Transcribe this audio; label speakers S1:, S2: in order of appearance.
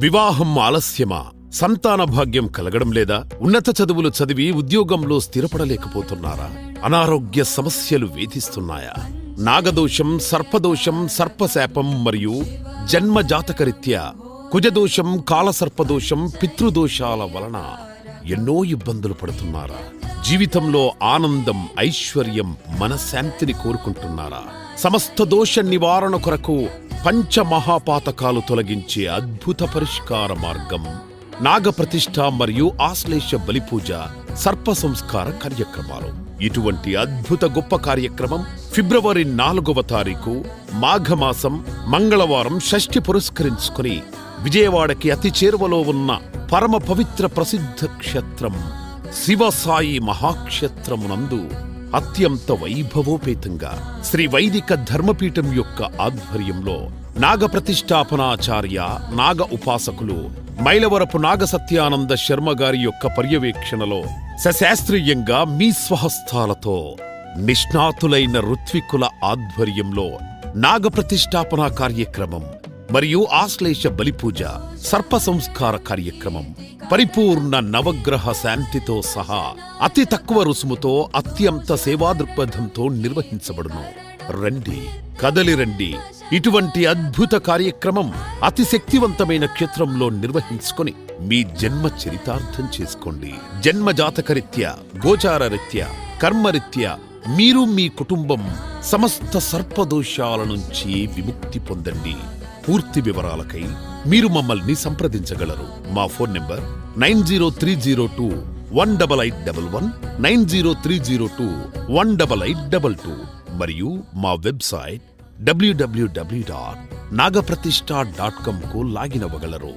S1: వివాహం ఆలస్యమా? సంతాన భాగ్యం కలగడం లేదా? ఉన్నత చదువులు చదివి ఉద్యోగంలో స్థిరపడలేకపోతున్నారా? అనారోగ్య సమస్యలు వేధిస్తున్నాయా? నాగదోషం సర్పదోషం సర్పశాపం మరియు జన్మ జాతకరీత్యా కుజదోషం కాలసర్పదోషం పితృదోషాల వలన ఎన్నో ఇబ్బందులు పడుతున్నారా? జీవితంలో ఆనందం ఐశ్వర్యం మనశాంతిని కోరుకుంటున్నారా? సమస్త దోష నివారణ కొరకు పంచమహాపాతకాలు తొలగించే అద్భుత పరిష్కార మార్గం నాగప్రతిష్ఠ మరియు ఆశ్లేష బలిపూజ సర్ప సంస్కార కార్యక్రమాలు. ఇటువంటి అద్భుత గొప్ప కార్యక్రమం ఫిబ్రవరి నాలుగవ తారీఖు మాఘమాసం మంగళవారం షష్ఠి పురస్కరించుకుని విజయవాడకి అతి చేరువలో ఉన్న పరమ పవిత్ర ప్రసిద్ధ క్షేత్రం శివసాయి మహాక్షేత్రమునందు అత్యంత వైభవోపేతంగా శ్రీ వైదిక ధర్మపీఠం యొక్క ఆధ్వర్యంలో నాగ ప్రతిష్టాపనాచార్య నాగ ఉపాసకులు మైలవరపు నాగ సత్యానంద శర్మ గారి యొక్క పర్యవేక్షణలో సశాస్త్రీయంగా మీ స్వహస్తాలతో నిష్ణాతులైన ఋత్వికుల ఆధ్వర్యంలో నాగ ప్రతిష్టాపన కార్యక్రమం మరియు ఆశ్లేష బలిపూజ సర్ప సంస్కార కార్యక్రమం పరిపూర్ణ నవగ్రహ శాంతితో సహా అతి తక్కువ రుసుముతో అత్యంత సేవా దృక్పథంతో నిర్వహించబడును. రండి కదలి రండి. ఇటువంటి అద్భుత కార్యక్రమం అతి శక్తివంతమైన క్షేత్రంలో నిర్వహించుకొని మీ జన్మ చరితార్థం చేసుకోండి. జన్మ జాతకరీత్యా గోచార రీత్యా కర్మరీత్యా మీరు మీ కుటుంబం సమస్త సర్పదోషాల నుంచి విముక్తి పొందండి. పూర్తి వివరాలకై మీరు మమ్మల్ని సంప్రదించగలరు. మా phone number nine zero three zero two one double eight double one nine zero three zero two one double eight double two మరియు మా website WWW dot Nagaprathishta dot కామ్కు login అవ్వగలరు.